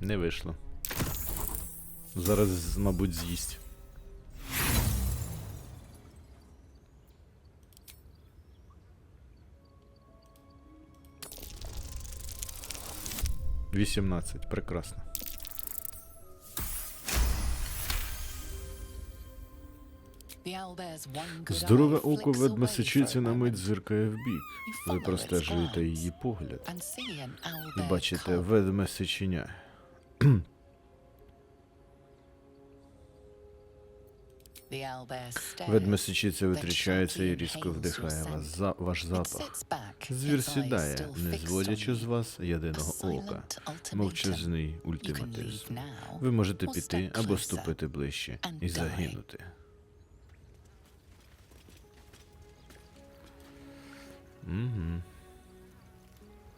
Не вийшло. Зараз, мабуть, з'їсть. Вісімнадцять. Прекрасно. Здорове око ведмесичиці на мить зиркає вбік. Ви простежуєте її погляд. І бачите ведмесичиня. Ведмесичиця витрічається і різко вдихає вас за ваш запах. Звір сідає, не зводячи з вас єдиного ока. Мовчазний ультиматизм. Ви можете піти або ступити ближче і загинути. Угу.